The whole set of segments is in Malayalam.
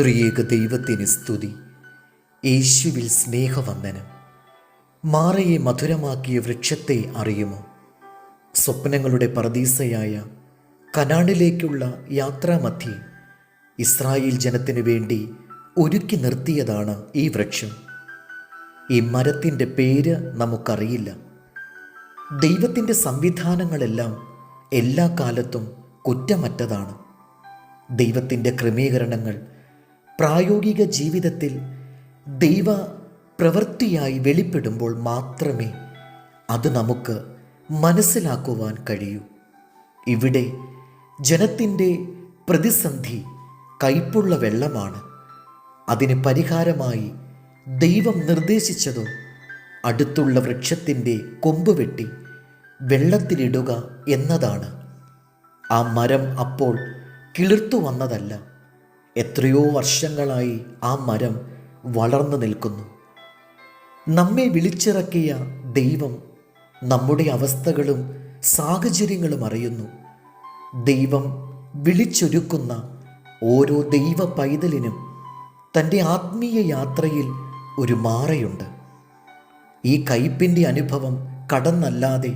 ത്രിയേക ദൈവത്തിന് സ്തുതി. യേശുവിൽ സ്നേഹവന്ദനം. മാറയെ മധുരമാക്കിയ വൃക്ഷത്തെ അറിയുമോ? സ്വപ്നങ്ങളുടെ പറദീസയായ കനാണിലേക്കുള്ള യാത്രാമധ്യേ ഇസ്രായേൽ ജനത്തിനു വേണ്ടി ഒരുക്കി നിർത്തിയതാണ് ഈ വൃക്ഷം. ഈ മരത്തിന്റെ പേര് നമുക്കറിയില്ല. ദൈവത്തിന്റെ സംവിധാനങ്ങളെല്ലാം എല്ലാ കാലത്തും കുറ്റമറ്റതാണ്. ദൈവത്തിന്റെ ക്രമീകരണങ്ങൾ പ്രായോഗിക ജീവിതത്തിൽ ദൈവ പ്രവൃത്തിയായി വെളിപ്പെടുമ്പോൾ മാത്രമേ അത് നമുക്ക് മനസ്സിലാക്കുവാൻ കഴിയൂ. ഇവിടെ ജനത്തിന്റെ പ്രതിസന്ധി കയ്പുള്ള വെള്ളമാണ്. അതിന് പരിഹാരമായി ദൈവം നിർദ്ദേശിച്ചതോ അടുത്തുള്ള വൃക്ഷത്തിന്റെ കൊമ്പ് വെട്ടി വെള്ളത്തിലിടുക എന്നതാണ്. ആ മരം അപ്പോൾ കിളിർത്തു വന്നതല്ല. എത്രയോ വർഷങ്ങളായി ആ മരം വളർന്നു നിൽക്കുന്നു. നമ്മെ വിളിച്ചിറക്കിയ ദൈവം നമ്മുടെ അവസ്ഥകളും സാഹചര്യങ്ങളും അറിയുന്നു. ദൈവം വിളിച്ചൊരുക്കുന്ന ഓരോ ദൈവ പൈതലിനും തന്റെ ആത്മീയ യാത്രയിൽ ഒരു മാറയുണ്ട്. ഈ കയ്പിന്റെ അനുഭവം കടന്നല്ലാതെ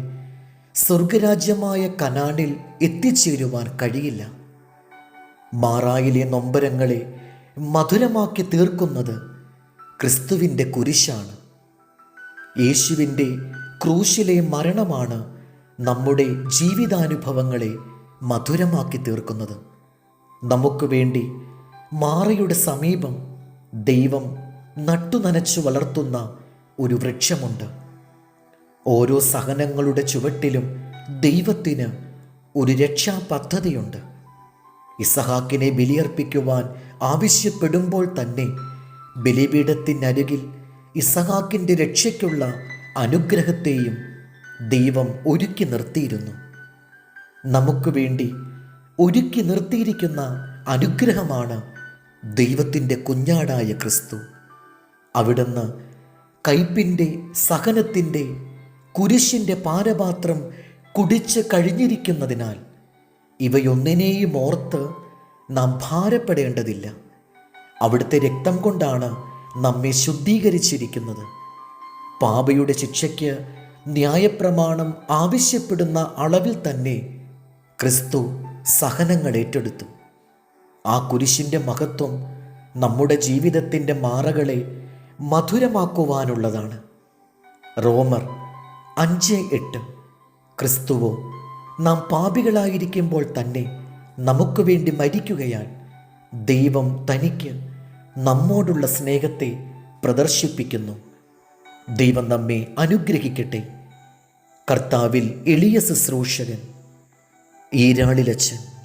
സ്വർഗരാജ്യമായ കനാനിൽ എത്തിച്ചേരുവാൻ കഴിയില്ല. മാറായിലെ നൊമ്പരങ്ങളെ മധുരമാക്കി തീർക്കുന്നത് ക്രിസ്തുവിന്റെ കുരിശാണ്. യേശുവിന്റെ ക്രൂശിലെ മരണമാണ് നമ്മുടെ ജീവിതാനുഭവങ്ങളെ മധുരമാക്കി തീർക്കുന്നത്. നമുക്ക് വേണ്ടി മാറയുടെ സമീപം ദൈവം നട്ടുനനച്ചു വളർത്തുന്ന ഒരു വൃക്ഷമുണ്ട്. ഓരോ സഹനങ്ങളുടെ ചുവട്ടിലും ദൈവത്തിന് ഒരു രക്ഷാ പദ്ധതിയുണ്ട് ഇസഹാക്കിനെ ബലിയർപ്പിക്കുവാൻ ആവശ്യപ്പെടുമ്പോൾ തന്നെ ബലിപീഠത്തിനരികിൽ ഇസഹാക്കിന്റെ രക്ഷയ്ക്കുള്ള അനുഗ്രഹത്തെയും ദൈവം ഒരുക്കി നിർത്തിയിരുന്നു. നമുക്ക് വേണ്ടി ഒരുക്കി നിർത്തിയിരിക്കുന്ന അനുഗ്രഹമാണ് ദൈവത്തിന്റെ കുഞ്ഞാടായ ക്രിസ്തു. അവിടുന്ന് കയ്പിന്റെ സഹനത്തിന്റെ കുരിശിന്റെ പാരപാത്രം കുടിച്ച് കഴിഞ്ഞിരിക്കുന്നതിനാൽ ഇവയൊന്നിനെയും ഓർത്ത് നാം ഭാരപ്പെടേണ്ടതില്ല. അവിടുത്തെ രക്തം കൊണ്ടാണ് നമ്മെ ശുദ്ധീകരിച്ചിരിക്കുന്നത്. പാപയുടെ ശിക്ഷയ്ക്ക് ന്യായപ്രമാണം ആവശ്യപ്പെടുന്ന അളവിൽ തന്നെ ക്രിസ്തു സഹനങ്ങൾ ഏറ്റെടുത്തു. ആ കുരിശിന്റെ മഹത്വം നമ്മുടെ ജീവിതത്തിന്റെ മാറകളെ മധുരമാക്കുവാനുള്ളതാണ്. റോമർ അഞ്ച് എട്ട് ക്രിസ്തുവോ നാം പാപികളായിരിക്കുമ്പോൾ തന്നെ നമുക്ക് വേണ്ടി മരിക്കുകയാൽ ദൈവം തനിക്ക് നമ്മോടുള്ള സ്നേഹത്തെ പ്രദർശിപ്പിക്കുന്നു. ദൈവം നമ്മെ അനുഗ്രഹിക്കട്ടെ. കർത്താവിൽ എളിയ ശുശ്രൂഷകൻ ഈരാളിലച്ചൻ